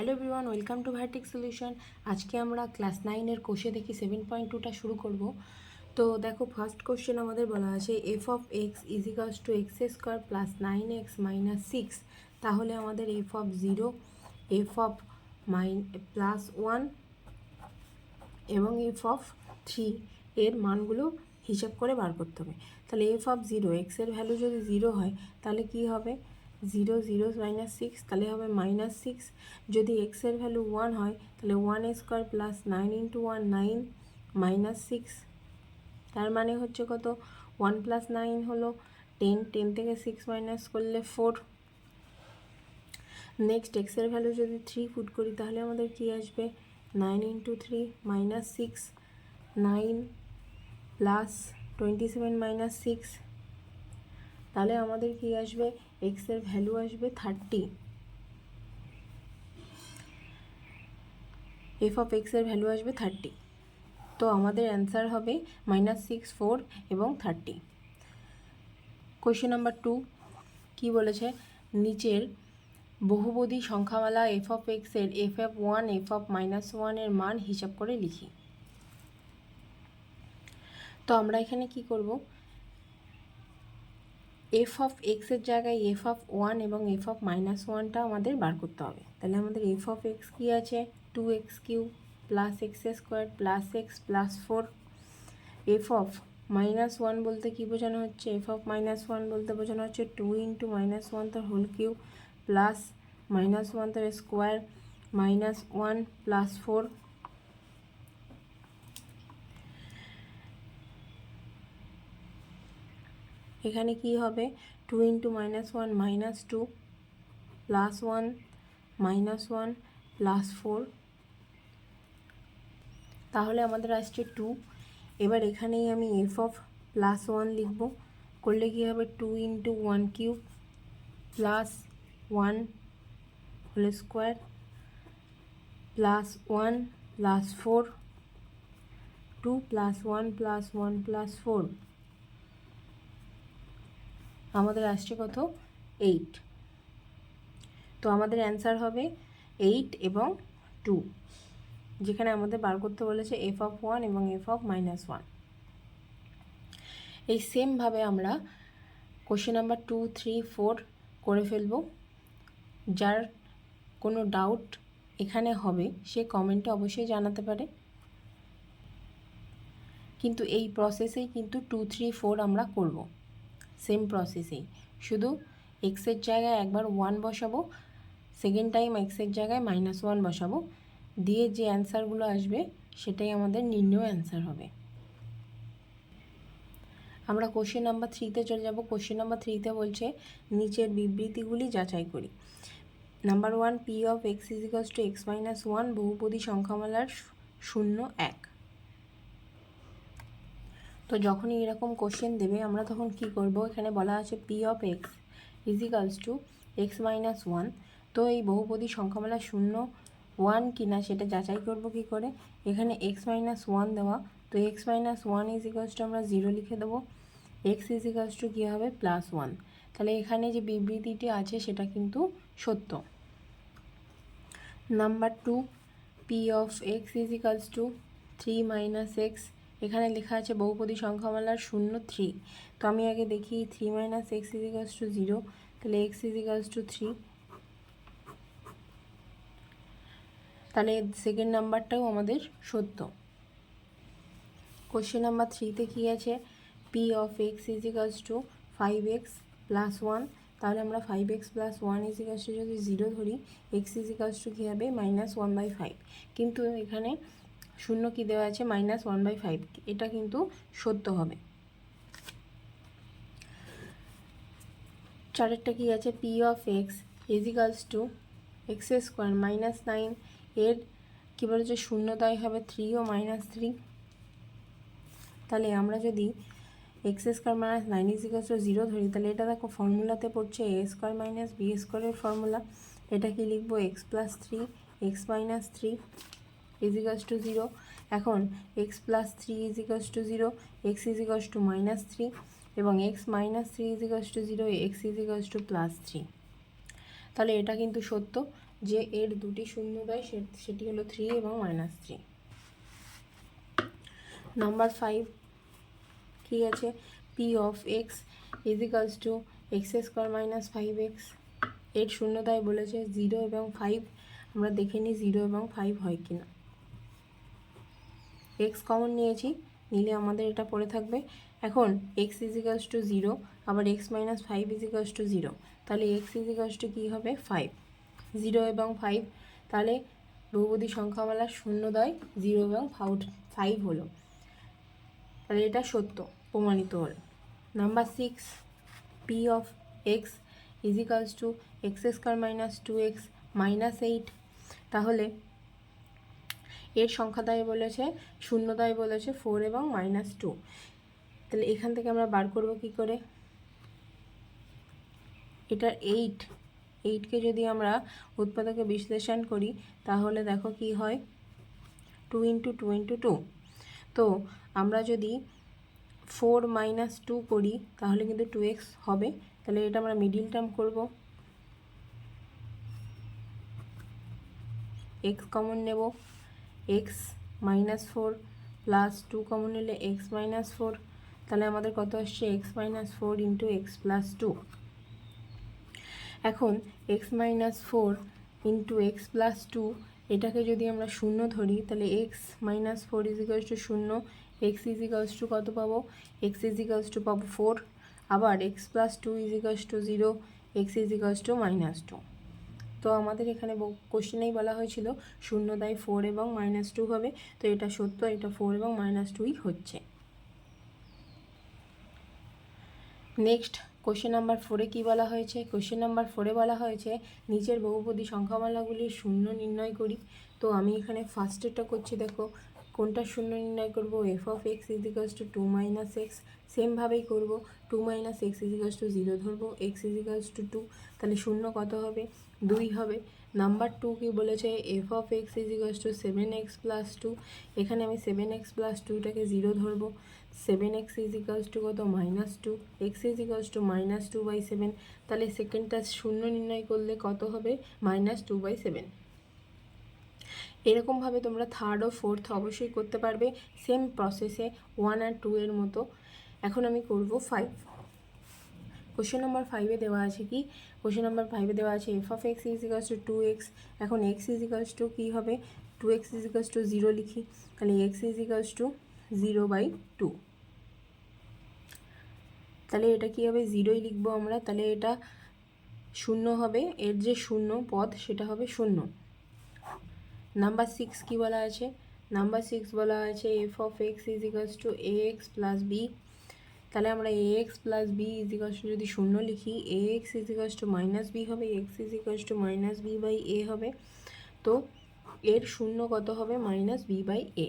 Hello everyone, welcome to Vertic solution. আজকে আমরা class নাইনের কোষে দেখি সেভেন পয়েন্ট টুটা শুরু করব। তো দেখো ফার্স্ট কোশ্চেন আমাদের বলা আছে f of x equals to x square plus nine x minus six তাহলে আমাদের f of zero f of minus plus one এবং এফ অফ থ্রি এর মানগুলো হিসাব করে বার করতে হবে। তাহলে এফ অফ জিরো এক্সের ভ্যালু যদি জিরো হয়, তাহলে কি হবে? জিরো জিরো মাইনাস সিক্স তাহলে হবে মাইনাস সিক্স যদি এক্সের ভ্যালু ওয়ান হয়, তাহলে one square plus nine into one nine minus six তার মানে হচ্ছে কত? ওয়ান প্লাস নাইন হলো টেন টেন থেকে সিক্স মাইনাস করলে ফোর নেক্সট এক্সের ভ্যালু যদি থ্রি ফুট করি, তাহলে আমাদের কি আসবে? Nine into three minus six nine plus twenty seven minus six তাহলে আমাদের কি আসবে? এক্সের ভ্যালু আসবে থার্টি এফ অফ এক্সের ভ্যালু আসবে থার্টি তো আমাদের অ্যান্সার হবে মাইনাস সিক্স ফোর এবং থার্টি কোয়েশ্চেন নাম্বার টু কী বলেছে? নিচের বহুপদী সংখ্যামালা এফ অফ এক্সের f f one f of minus ওয়ানের মান হিসাব করে লিখি। তো আমরা এখানে কি করব? এফ অফ এক্সের জায়গায় এফ অফ ওয়ান এবং এফ অফ মাইনাস ওয়ানটা আমাদের বার করতে হবে। তাহলে আমাদের এফ অফ এক্স কী আছে? Two x cube plus x square plus x plus four f of minus one বলতে কী বোঝানো হচ্ছে? এফ অফ মাইনাস ওয়ান বলতে বোঝানো হচ্ছে টু ইন্টু মাইনাস ওয়ান তার whole cube plus minus one তার square minus one plus four এখানে কি হবে? Two into minus one minus two plus one minus one plus four তাহলে আমাদের আসছে টু এবার এখানেই আমি এফ অফ প্লাস ওয়ান লিখব। করলে কী হবে? Two into one cube plus one whole square plus one plus four two plus one plus one plus four আমাদের আসছে কত? এইট তো আমাদের অ্যান্সার হবে এইট এবং টু যেখানে আমাদের বার করতে বলেছে এফ অফ ওয়ান এবং এফ অফ মাইনাস ওয়ান এই সেমভাবে আমরা question number two three four করে ফেলব। যার কোনো ডাউট এখানে হবে, সে কমেন্টে অবশ্যই জানাতে পারে। কিন্তু এই প্রসেসেই কিন্তু টু থ্রি ফোর আমরা করব। সেম প্রসেসেই শুধু এক্সের জায়গায় একবার ওয়ান বসাবো সেকেন্ড টাইম এক্সের জায়গায় মাইনাস ওয়ান বসাবো, দিয়ে যে অ্যান্সারগুলো আসবে, সেটাই আমাদের নির্ণয় অ্যান্সার হবে। আমরা কোশ্চেন নাম্বার থ্রিতে চলে যাব। কোশ্চেন নাম্বার থ্রিতে বলছে, নিচের বিবৃতিগুলি যাচাই করি। Number one p of x equals to x minus one বহুপদী সংখ্যামালার শূন্য এক। তো যখনই এরকম কোশ্চেন দেবে, আমরা তখন কি করব? এখানে বলা আছে p of x equals to x minus one তো এই বহুপদী সংখ্যামালা শূন্য ওয়ান কিনা সেটা যাচাই করব কি করে? এখানে এক্স মাইনাস ওয়ান দেওয়া। তো x minus one equals to আমরা জিরো লিখে দেবো। এক্স ইজিকালস টু কী হবে? প্লাস ওয়ান তাহলে এখানে যে বিবৃতিটি আছে সেটা কিন্তু সত্য। Number two p of x equals to three minus x এখানে লেখা আছে বহুপদী সংখ্যামালার শূন্য থ্রি। তো আমি আগে দেখি, three minus x equals to zero, তাহলে এক্স ইজিকালস টু থ্রি। তাহলে সেকেন্ড নাম্বারটাও আমাদের সত্য। কোশ্চেন নাম্বার থ্রিতে কী আছে? P of x equals to five x plus one তাহলে আমরা five x plus one equals to যদি জিরো ধরি এক্স ইজিকালস টু কী হবে? মাইনাস ওয়ান বাই ফাইভ কিন্তু এখানে শূন্য কী দেওয়া আছে? মাইনাস ওয়ান বাই ফাইভ এটা কিন্তু সত্য হবে। চারেরটা কী আছে? P of x equals to x square minus nine. এর কী বলেছে? শূন্যতায় হবে থ্রি ও মাইনাস থ্রি। তাহলে আমরা যদি x square minus nine equals to zero ধরি, তাহলে এটা দেখো ফর্মুলাতে পড়ছে এ স্কোয়ার মাইনাস বি স্কোয়ারের ফর্মুলা। এটা কি লিখব? X plus three, x minus three. Equals to zero এখন x plus three equals to zero x equals to minus three এবং x minus three equals to zero x equals to plus three তাহলে এটা কিন্তু সত্য যে এর দুটি শূন্য দেয় সেটি হলো থ্রি এবং মাইনাস থ্রি নাম্বার ফাইভ কী আছে? P of x equals to x square minus five এক্সের শূন্যতায় বলেছে জিরো এবং ফাইভ আমরা দেখে নিই জিরো এবং ফাইভ হয় কি না এক্স কমন নিয়েছি, নিলে আমাদের এটা পড়ে থাকবে। এখন এক্স ইজিকালস টু জিরো আবার X minus five equals to zero তাহলে এক্স ইজিকালস টু কী হবে? ফাইভ জিরো এবং ফাইভ তাহলে বহুপদী সংখ্যামালার শূন্যদয় জিরো এবং ফাউট ফাইভ হলো। তাহলে এটা সত্য, প্রমাণিত হল। Number six p of x equals to x square minus two x minus eight তাহলে এর সংখ্যাদায় বলেছে শূন্যদায় বলেছে ফোর এবং মাইনাস টু তাহলে এখান থেকে আমরা বার করব কি করে? এটার এইট এইটকে যদি আমরা উৎপাদকে বিশ্লেষণ করি, তাহলে দেখো কি হয়? Two into two into two তো আমরা যদি ফোর মাইনাস টু করি, তাহলে কিন্তু টু এক্স হবে। তাহলে এটা আমরা মিডিল টার্ম করব। এক্স কমন নেব। X minus four plus two common নিলে এক্স মাইনাস ফোর তাহলে আমাদের কত আসছে? X minus four into x plus two এখন x minus four into x plus two এটাকে যদি আমরা শূন্য ধরি, তাহলে x minus four equals to শূন্য এক্স ইজিকালস টু কত পাবো? এক্স ইজিকালস টু পাবো ফোর আবার x plus two equals to zero x equals to minus two তো আমাদের এখানে কোশ্চেনেই বলা হয়েছিল, শূন্য দায় ফোর এবং মাইনাস টু হবে। তো এটা সত্য, এটা ফোর এবং মাইনাস টুই হচ্ছে। নেক্সট কোশ্চেন নাম্বার ফোরে কী বলা হয়েছে? কোশ্চেন নাম্বার ফোরে বলা হয়েছে, নিচের বহুপদী সংখ্যামালাগুলির শূন্য নির্ণয় করি। তো আমি এখানে ফার্স্টেরটা করছি, দেখো। কোনটা শূন্য নির্ণয় করব? F of x equals to two minus x সেমভাবেই করব। Two minus x equals to zero ধরবো। এক্স ইজিকালস টু টু তাহলে শূন্য কত হবে? দুই হবে। নাম্বার টু কি বলেছে? F of x is equals to seven x plus two এখানে আমি সেভেন এক্স প্লাস টুটাকে জিরো ধরবো। সেভেন এক্স ইজিকালস টু কত? Minus two x equals to minus two by seven তাহলে সেকেন্ডটা শূন্য নির্ণয় করলে কত হবে? মাইনাস টু বাই সেভেন এরকমভাবে তোমরা থার্ড ও ফোর্থ অবশ্যই করতে পারবে। সেম প্রসেসে ওয়ান আর টু এর মতো। এখন আমি করব ফাইভ কোশ্চেন নাম্বার ফাইভে দেওয়া আছে কি? কোশ্চেন নাম্বার ফাইভে দেওয়া আছে F of x equals to two x এখন এক্স ইজিকালস টু কী হবে? Two x equals to zero লিখি, তাহলে x equals to zero by two তাহলে এটা কী হবে? জিরোই লিখব আমরা, তাহলে এটা শূন্য হবে, এর যে শূন্য পদ সেটা হবে শূন্য। নাম্বার সিক্স কী বলা আছে? নাম্বার সিক্স বলা আছে F of x is equals to a x plus b তাহলে আমরা a x plus b is equals to যদি শূন্য লিখি a x is equals to minus b হবে x is equals to minus b by a হবে। তো এর শূন্য কত হবে? Minus b by A